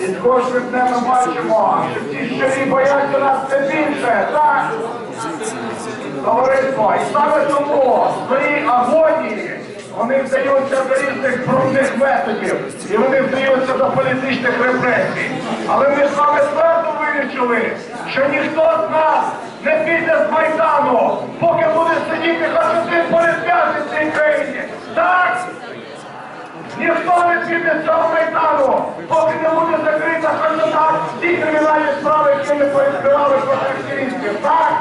І з кожним днем ми бачимо, що ті щирі бояться нас все більше, так? Товариство, і саме тому своїй агонії вони вдаються до різних брудних методів і вони вдаються до політичних репресій. Але ми з вами твердо вирішили, що ніхто з нас не піде з Майдану, поки буде сидіти Ніхто не піде з цього Майдану, поки не буде закрита хоч одна ті кримінальні справи, які ми повідкривали проти активістів. Так?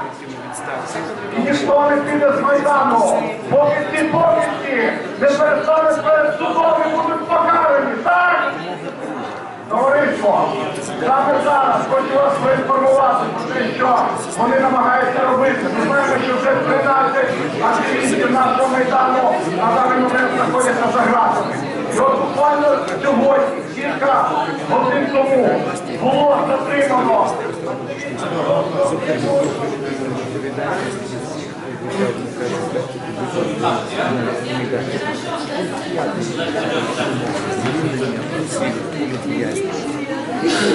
І ніхто не піде з Майдану, поки ці повісті не перестануть перед судом і будуть покарані, так? Товариство, саме зараз хочу вас поінформувати про те, що вони намагаються робити. Ми знаємо, що вже 13 активістів нашого Майдану на даний момент знаходяться за гратами. І от буквально сьогодні, кілька годин тому, було затримано.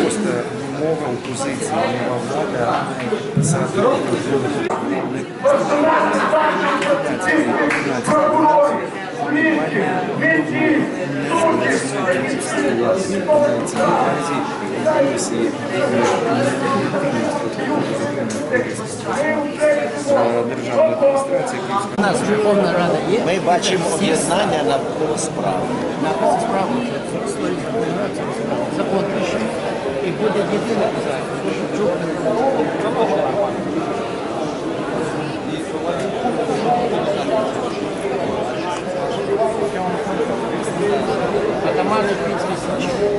Просто мова опозиції, мова влада за персональних старших працівників, державної адміністрації У нас Верховна Рада є. Ми бачимо об'єднання навколо справи. На кого справу це створює закон пише. І буде єдине Атамани Київської Січі.